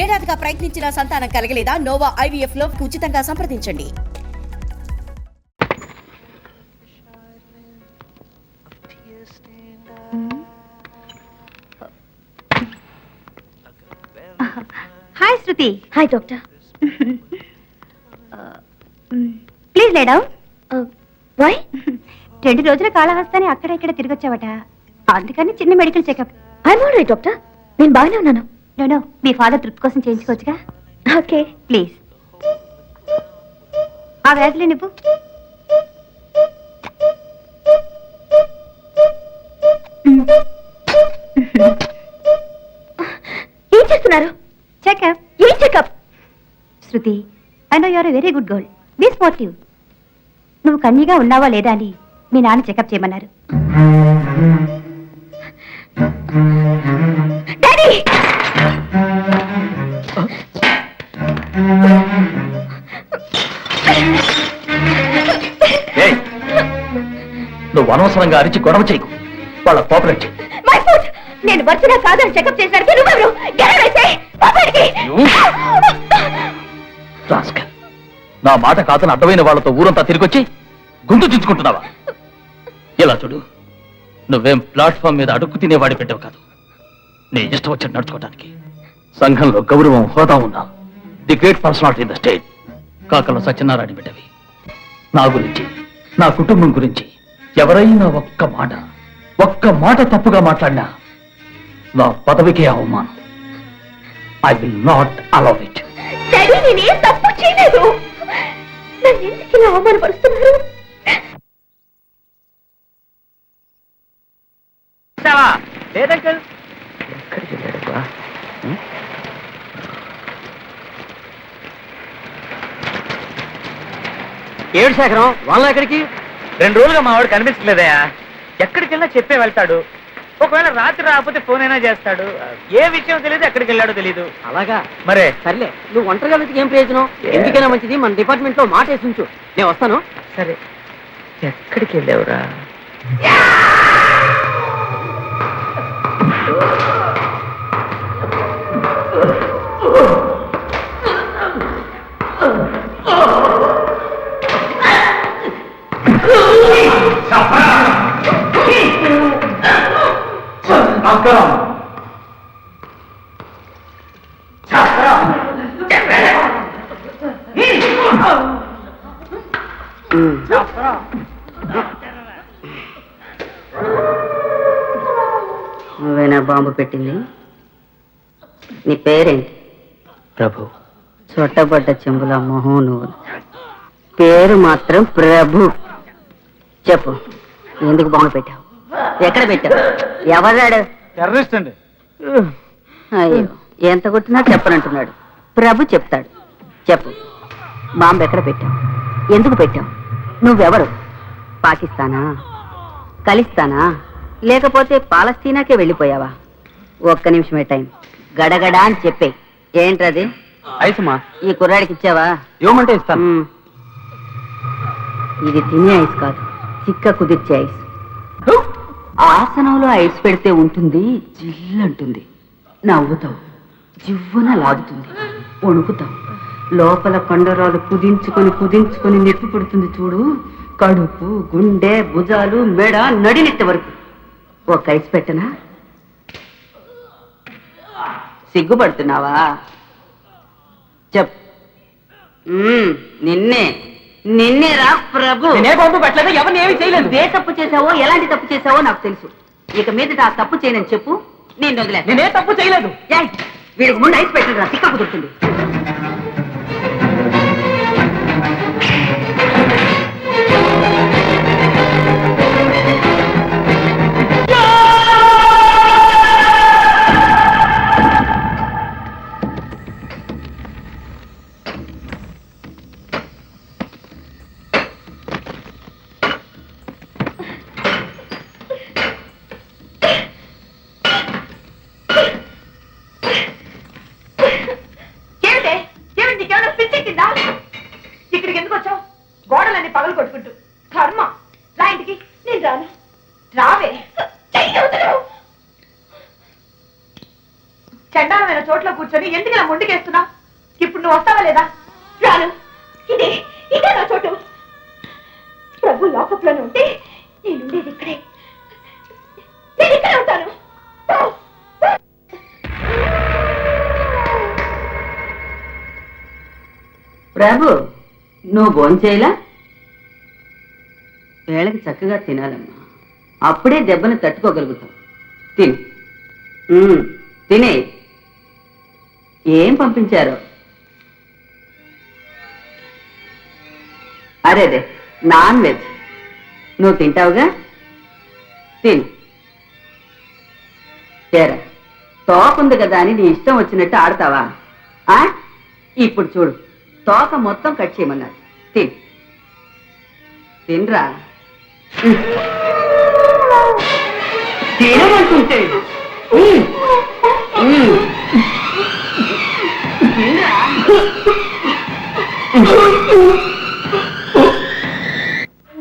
ఏడాదిగా ప్రయత్నించిన సంతానం కలగలేదా? నోవా ఐవీఎఫ్లో ఉచితంగా సంప్రదించండి. Hi Shruti hi doctor please lay down why రెండు రోజుల కాళహస్తాని అక్కడ ఇక్కడ తిరగొచ్చావట? అందుకని చిన్న medical checkup all right doctor నేను బాగానే ఉన్నాను. నో నో మీ ఫాదర్ తృప్తి కోసం చేయించుకోవచ్చుగా? ఓకే. ప్లీజ్ ఆ వ్యాధులు నువ్వు ఏం చేస్తున్నారు? చెకప్ ఏం checkup Shruti I know you're very good girl be sportive నువ్వు కన్యగా ఉన్నావా లేదా అని మీ నాన్న చెకప్ చేయమన్నారు. డాడీ నువ్వు అనవసరంగా అరిచి గొడవ చేయకు. వాళ్ళ కోపరేట్ నేను వచ్చిన కాదని చెకప్ చేసరికి నువ్వెవరు. నా మాట కాదని అడ్డమైన వాళ్ళతో ఊరంతా తిరిగొచ్చి గుండు చించుకుంటున్నావా ఇలా చూడు నువ్వేం ప్లాట్ఫామ్ మీద అడుక్కు తినేవాడి పెట్టావు కాదు. నీ ఇష్టం వచ్చి నడుచుకోవడానికి సంఘంలో గౌరవం హోదా ఉన్నా the great personality in the state. Kakala Satyanarayana బిడ్డవి. నా గురించి నా కుటుంబం గురించి ఎవరైనా ఒక్క మాట ఒక్క మాట తప్పుగా మాట్లాడినా నా పదవికే అవమానం. I will not allow it daddy నేనేం తప్పు చేయలేదు. నన్ను ఎందుకు ఇలా అవమానపరుస్తున్నారు? లేదంకల్. ఎక్కడికి వెళ్ళాడబ్బా ఏడు శేఖరం వాళ్ళ ఎక్కడికి? రెండు రోజులుగా మా వాడు కనిపించలేదయా ఎక్కడికి వెళ్ళినా చెప్పే వెళ్తాడు. ఒకవేళ రాత్రి రాకపోతే ఫోన్ అయినా చేస్తాడు. ఏ విషయం తెలియదు ఎక్కడికి వెళ్ళాడో తెలియదు అలాగా? మరే. సర్లే నువ్వు ఒంటరిగా వెతికి ఏం ప్రయోజనం? ఎందుకైనా మంచిది మన డిపార్ట్మెంట్లో మాట వేసి ఉంచు. నేను వస్తాను. సరే. ఎక్కడికి వెళ్ళావురా నువ్వేనా బాంబు పెట్టింది? నీ పేరేంటి? ప్రభు. చొట్టబడ్డ చెంబుల మొహం నువ్వు. పేరు మాత్రం ప్రభు. చెప్పు ఎందుకు బాంబు పెట్టావు? ఎక్కడ పెట్టావు? ఎవరాడు? టెర్రరిస్ట్ అండి. అయ్యో ఎంత కొట్టినా చెప్పనంటున్నాడు. ప్రభు చెప్తాడు. చెప్పు బాంబు ఎక్కడ పెట్టావు? ఎందుకు పెట్టావు? నువ్వెవరు? పాకిస్తానా? కలిస్తానా? లేకపోతే పాలస్తీనాకే వెళ్ళిపోయావా? ఒక్క నిమిషమే టైం. గడగడా అని చెప్పే. ఏంట్రది ఐసమా? ఈ కుర్రాడికి ఇచ్చావా? ఇవ్వమంటే ఇస్తాను. మ్మ్. ఇది తినే ఐస్ కాదు. చిక్క కుదిర్చే ఐస్. ఆసనంలో ఐస్ పెడితే ఉంటుంది జిల్లంటుంది. నవ్వుతావు. జివ్వున లాగుతుంది. వణుకుతావు. లోపల కండరాలు కుదించుకొని కుదించుకొని నొప్పి పుడుతుంది చూడు. కడుపు గుండె భుజాలు మెడ నడినెత్త వరకు. ఒక ఐస్ పెట్టనా? సిగ్గుపడుతున్నావా? చెప్. నిన్నే. నిన్నే రా ప్రభు. నేనే బాంబు పెట్టలేదు ఎవరిని ఏమీ చేయలేదు. ఏ తప్పు చేసావో ఎలాంటి తప్పు చేసావో నాకు తెలుసు. ఇక మీద ఆ తప్పు చేయనని చెప్పు నేను వదిలే నేనే తప్పు చేయలేదు. వీడికి ముందు ఐస్ పెట్టండి రా తిక్క కుదురుతుంది చండాలమైన చోట్ల కూర్చొని ఎందుకు ఇలా ముందుకేస్తున్నా ఇప్పుడు నువ్వు వస్తావా లేదా? రాను. ఇదే ఇదే నా చోటు. ప్రభు లాకప్లోనే ఉంటే నేనుండేది ఇక్కడే. నేను ఇక్కడే ఉంటాను. ప్రభు నువ్వు భోంచేయలా వేళకి చక్కగా తినాలమ్మా. అప్పుడే దెబ్బను తట్టుకోగలుగుతావు. తిను. తినే. ఏం పంపించారు? అరేదే నాన్ వెజ్. నువ్వు తింటావుగా? తిను. చేరా తోకుంది కదా అని నీ ఇష్టం వచ్చినట్టు ఆడతావా? ఆ? ఇప్పుడు చూడు తోక మొత్తం కట్ చేయమన్నారు. తిను. తినరా? తినమంటుంటే.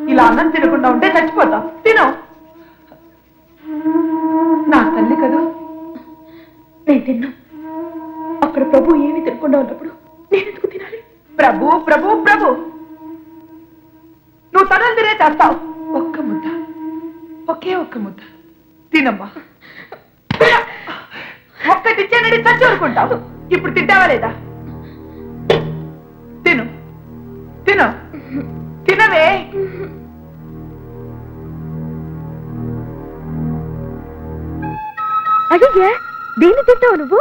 ఇలా అన్నం తినకుండా ఉంటే చచ్చిపోతాం. తిను. నా తల్లి కదా. నేను తిన్నా. అక్కడ ప్రభు ఏమి తినకుండా ఉన్నప్పుడు నేను ఎందుకు తినాలి? ప్రభు ప్రభు ప్రభు. నువ్వు తనలు తినే చేస్తావు. ఒక్క ముద్ద. ఒకే ఒక్క ముద్ద. తినమ్మా. తిన. ఒక్కటిచ్చానని చచ్చి అనుకుంటావు ఇప్పుడు తింటావా లేదా? తినవే. అయ్యయ్యా దీన్ని తింటావు నువ్వు.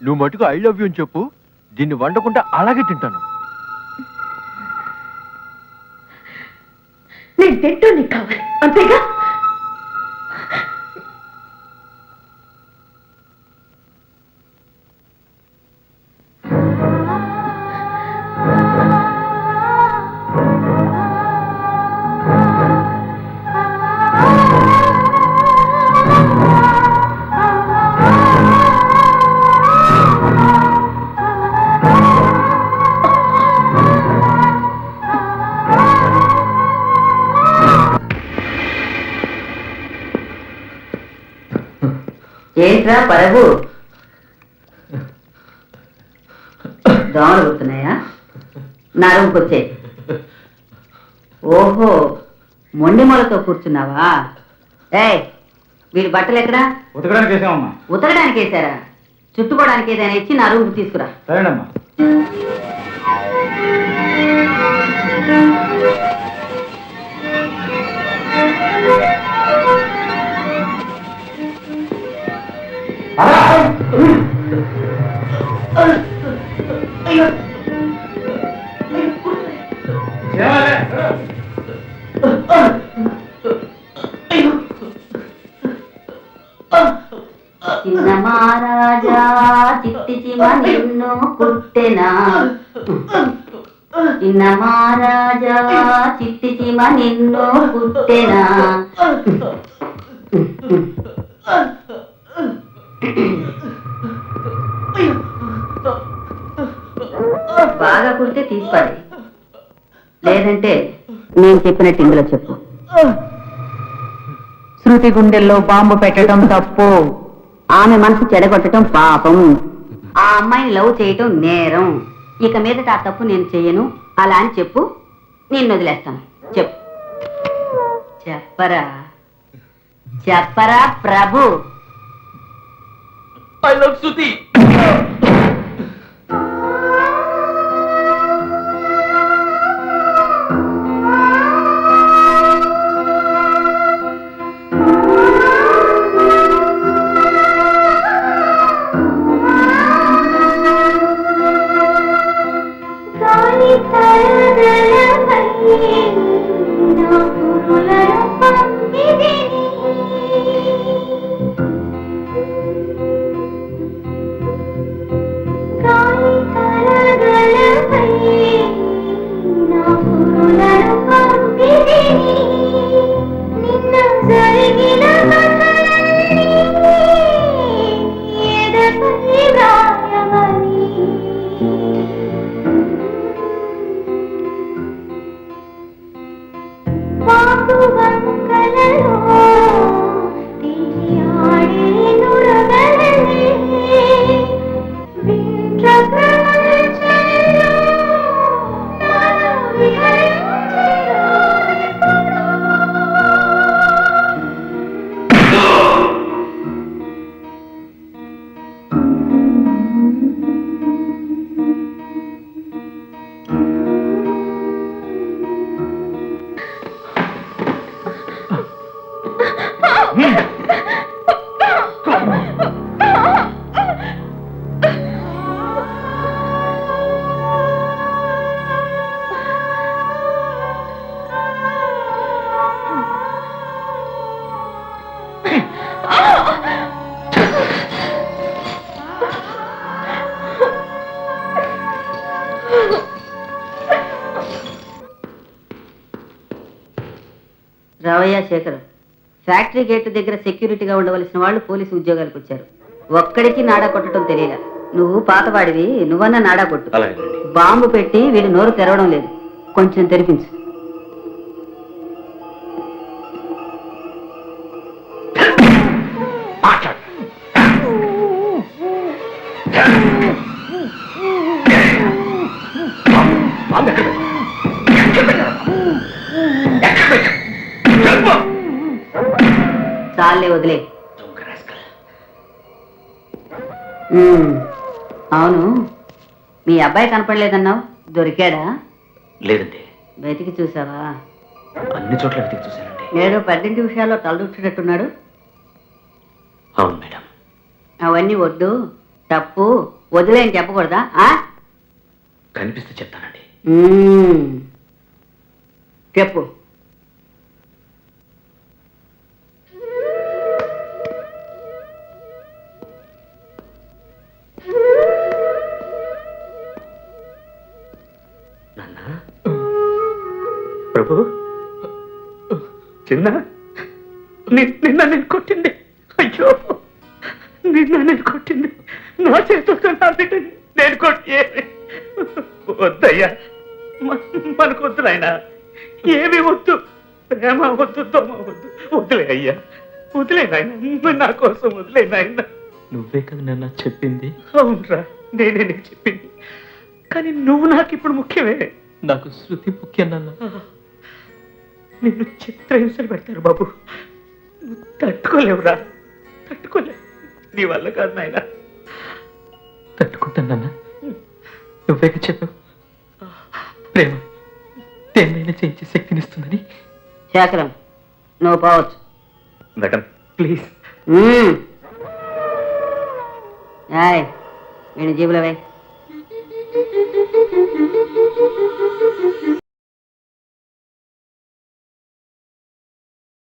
నువ్వు మటుకు ఐ లవ్ యూ అని చెప్పు. దీన్ని వండకుండా అలాగే తింటాను. నేను తింటూ నీకు కావాలి. అంతేగా? ఏంట్రా పరగు? దోమలు గుర్తున్నాయా నా రూమ్కి వచ్చే ఓహో మొండి మొలతో కూర్చున్నావా? ఏయ్ వీడి బట్టలు ఎక్కడా? ఉతకడానికి ఉతకడానికి వేశారా చుట్టుకోవడానికి ఏదైనా ఇచ్చి నా రూమ్కి తీసుకురా. సరేనమ్మా. మహారాజా చిట్టి చిమ నిన్ను కుట్టెనా చిన్న మహారాజా చిట్టి చిమ నిన్ను కుట్టెనా బాగా కుడితే తీసిపడి లేదంటే నేను చెప్పినట్టు ఇందులో చెప్పు. శృతి గుండెల్లో బాంబు పెట్టడం తప్పు. ఆమె మనసు చెడగొట్టడం పాపం. ఆ అమ్మాయిని లవ్ చేయటం నేరం. ఇక మీదట ఆ తప్పు నేను చేయను. అలా అని చెప్పు. నేను వదిలేస్తాను. చెప్పు. చెప్పరా? చెప్పరా ప్రభు? I love Suti. రావయ్య శేఖర్. ఫ్యాక్టరీ గేట్ దగ్గర సెక్యూరిటీగా ఉండవలసిన వాళ్ళు పోలీసు ఉద్యోగాలకు వచ్చారు. ఒక్కడికి నాడా కొట్టడం తెలియలా. నువ్వు పాతవాడివి నువ్వన్నా నాడా కొట్టు. బాంబు పెట్టి వీడి నోరు తెరవడం లేదు. కొంచెం తెరిపించు. అవును. మీ అబ్బాయి కనపడలేదన్నావు? దొరికాడా? లేదండి. బయటికి చూసావా? అన్ని చోట్ల వెతికి చూశానండి. ఏదో పద్దెంటి విషయాల్లో తలదూర్చినట్టున్నాడు అవును మేడం. అవన్నీ వద్దు. తప్పు. వదిలే అని చెప్పకూడదా? ఆ? కనిపిస్తే చెప్తానండి. చెప్పు. ప్రభు. చిన్న నిన్న నేను కొట్టింది. అయ్యో నిన్న నేను కొట్టింది. నా చేతులతో నా బిడ్డని నేను కొట్టి వద్దయ్యా మనకు వద్దు నాయన. ఏమి వద్దు. ప్రేమ వద్దు దోమ వద్దు. వదిలే అయ్యా. వదిలే నాయన. నా కోసం వదిలే నాయన. నువ్వే కదా నన్ను చెప్పింది. అవునరా నేనే నీకు చెప్పింది. కానీ నువ్వు నాకు ఇప్పుడు ముఖ్యమే. నాకు శృతి ముఖ్యం నాన్న. నిన్ను చిత్రహింసలు పెడతారు బాబు. నువ్వు తట్టుకోలేవురా. తట్టుకోలేవు నీ వల్ల కాదు నాయన. తట్టుకుంటాను నాన్న. నువ్వే కదా చెప్పావు? ప్రేమ దేన్నైనా చేయించే శక్తినిస్తుందని శేఖరం నువ్వు పోవచ్చు. Madam please. ఉమ్. ఏయ్, వీడిని జీబులో వేయ్